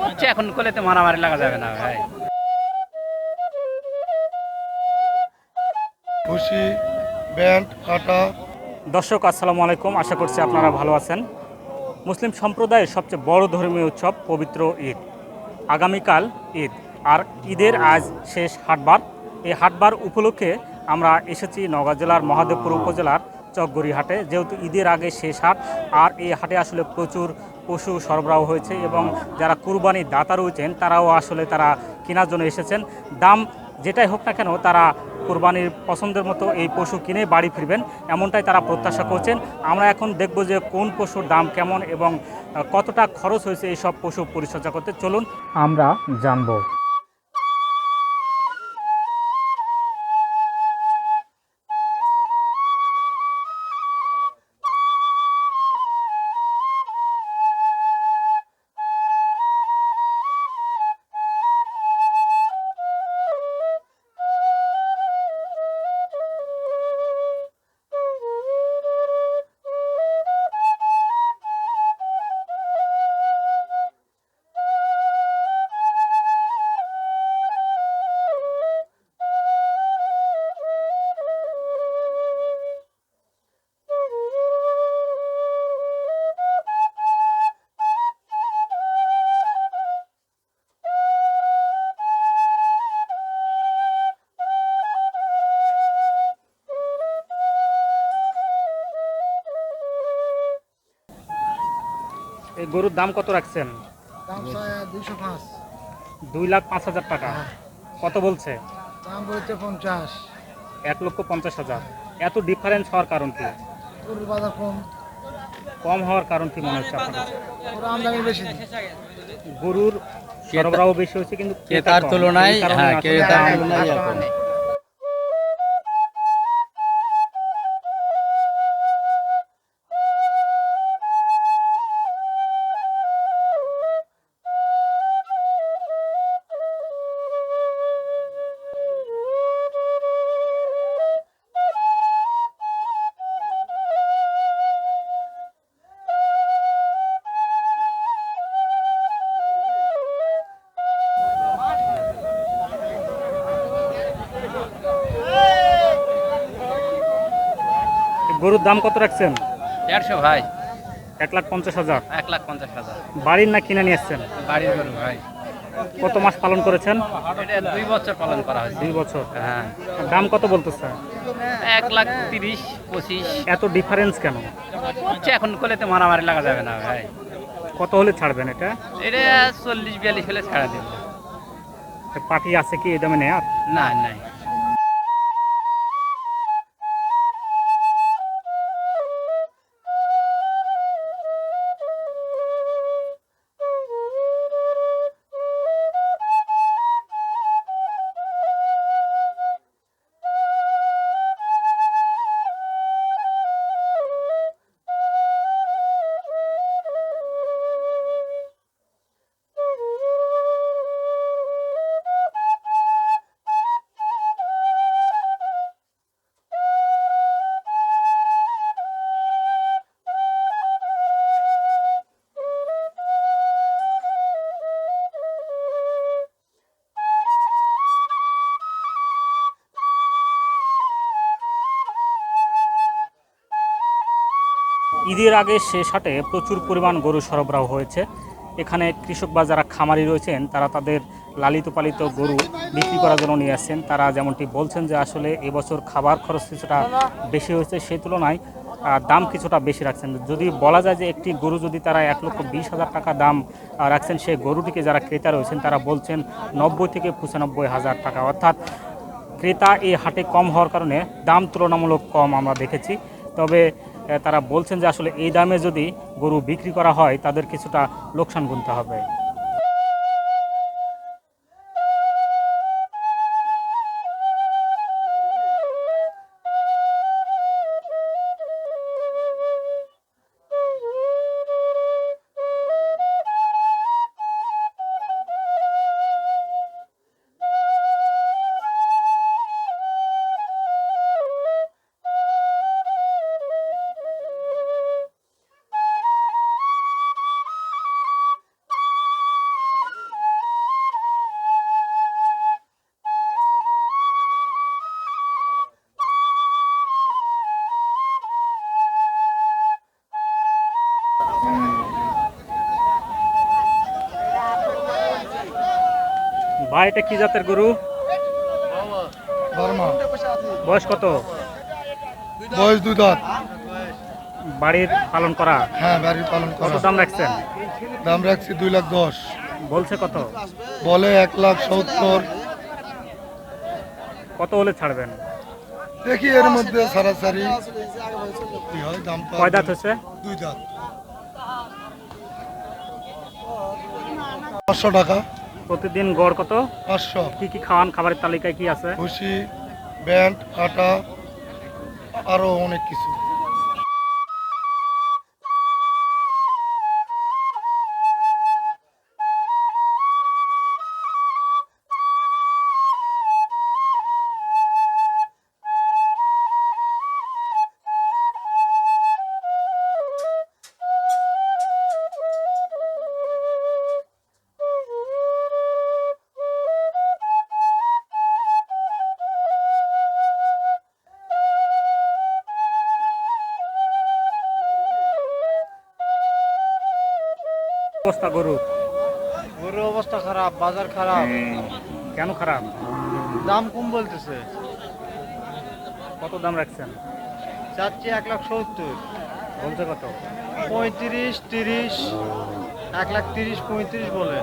করছে এখন কোলেতে মারামারি লাগা যাবে না ভাই। খুশি ব্যান্ড কাটা। দর্শক আসসালামু আলাইকুম। আশা করছি আপনারা ভালো আছেন। মুসলিম সম্প্রদায়ের সবচেয়ে বড় ধর্মীয় উৎসব পবিত্র ঈদ। আগামীকাল ঈদ। আর ঈদের আজ শেষ হাটবার। এই হাটবার উপলক্ষে আমরা এসেছি নওগাঁ জেলার মহাদেবপুর উপজেলার চকগড়ি হাটে। যেহেতু ঈদের আগে শেষ হাট আর এই হাটে আসলে প্রচুর পশু সরবরাহ হয়েছে এবং যারা কুরবানি দাতা রয়েছেন, তারাও আসলে তারা কেনার জন্য এসেছেন। দাম যেটাই হোক না কেন, তারা কোরবানির পছন্দের মতো এই পশু কিনে বাড়ি ফিরবেন, এমনটাই তারা প্রত্যাশা করছেন। আমরা এখন দেখব যে কোন পশুর দাম কেমন এবং কতটা খরচ হয়েছে এই সব পশু পরিচর্যা করতে। চলুন, আমরা জানব। এই গরুর দাম কত রাখছেন? দুই লাখ পাঁচ হাজার টাকা। কত বলছে? দাম বলছে পঞ্চাশ। এক লক্ষ পঞ্চাশ হাজার। এত ডিফারেন্স হওয়ার কারণ কি? গরুর বাজার কম। কম হওয়ার কারণ কি মনে হচ্ছে আপনার আমদানি বেশি। গরুর সরবরাহ বেশি হচ্ছে কিন্তু ক্রেতা ক্রেতার তুলনায় কারণে হ্যাঁ ক্রেতার তুলনায় গরুর দাম কত রাখছেন? দেড়শো ভাই। এক লাখ পঞ্চাশ হাজার। এক লাখ পঞ্চাশ হাজার। বাড়ির না কিনে নিয়ে এসছেন? বাড়ির গরু ভাই। কত মাস পালন করেছেন? দুই বছর পালন করা হয়েছে। দুই বছর। হ্যাঁ। দাম কত বলতেছে? এক লাখ তিরিশ পঁচিশ। এত ডিফারেন্স কেন? করছে এখন কোলেতে মারামারি লাগা যাবে না ভাই। কত হলে ছাড়বেন এটা? এটা চল্লিশ বিয়াল্লিশ হলে ছাড়া দেব। পার্টি আছে কি এই দামে নেয়ার? না নাই। ঈদের আগে শেষ হাটে প্রচুর পরিমাণ গরু সরবরাহ হয়েছে। এখানে কৃষক বা যারা খামারি রয়েছেন, তারা তাদের লালিত পালিত গরু বিক্রি করার জন্য নিয়ে আসছেন। তারা যেমনটি বলছেন যে আসলে এবছর খাবার খরচ কিছুটা বেশি হয়েছে, সেই তুলনায় দাম কিছুটা বেশি রাখছেন। যদি বলা যায় যে একটি গরু যদি তারা এক লক্ষ বিশ হাজার টাকা দাম রাখছেন, সেই গরুটিকে যারা ক্রেতা রয়েছেন, তারা বলছেন নব্বই থেকে পঁচানব্বই হাজার টাকা। অর্থাৎ ক্রেতা এই হাটে কম হওয়ার কারণে দাম তুলনামূলক কম আমরা দেখেছি। তবে তারা বলছেন যে আসলে এই দামে যদি গরু বিক্রি করা হয়, তাদের কিছুটা লোকসান গুনতে হবে। ভাই এটা কি জাতের গরু? বয়স কত? বয়স দুই দাঁত। বাড়ির পালন করা? হ্যাঁ বাড়ির পালন কত করা দাম রাখছেন? দাম রাখছি দুই লাখ দশ। বলছে কত? বলে এক লাখ সত্তর। কত হলে ছাড়বেন? দেখি এর মধ্যে সারাসারি। দাম কয় দাঁত হচ্ছে দুই দাঁত। পাঁচশো টাকা। প্রতিদিন গড় কত? পাঁচশো। কি কি খাওয়ান? খাবারের তালিকায় কি আছে? ভুসি ব্যান্ড আটা আরও অনেক কিছু। অবস্থা গরু গরুর অবস্থা খারাপ বাজার খারাপ। কেন খারাপ? দাম কম বলতেছে। কত দাম রাখছেন? চাচ্ছি এক লাখ সত্তর। বলছে কত? পঁয়ত্রিশ তিরিশ এক লাখ তিরিশ পঁয়ত্রিশ বলে।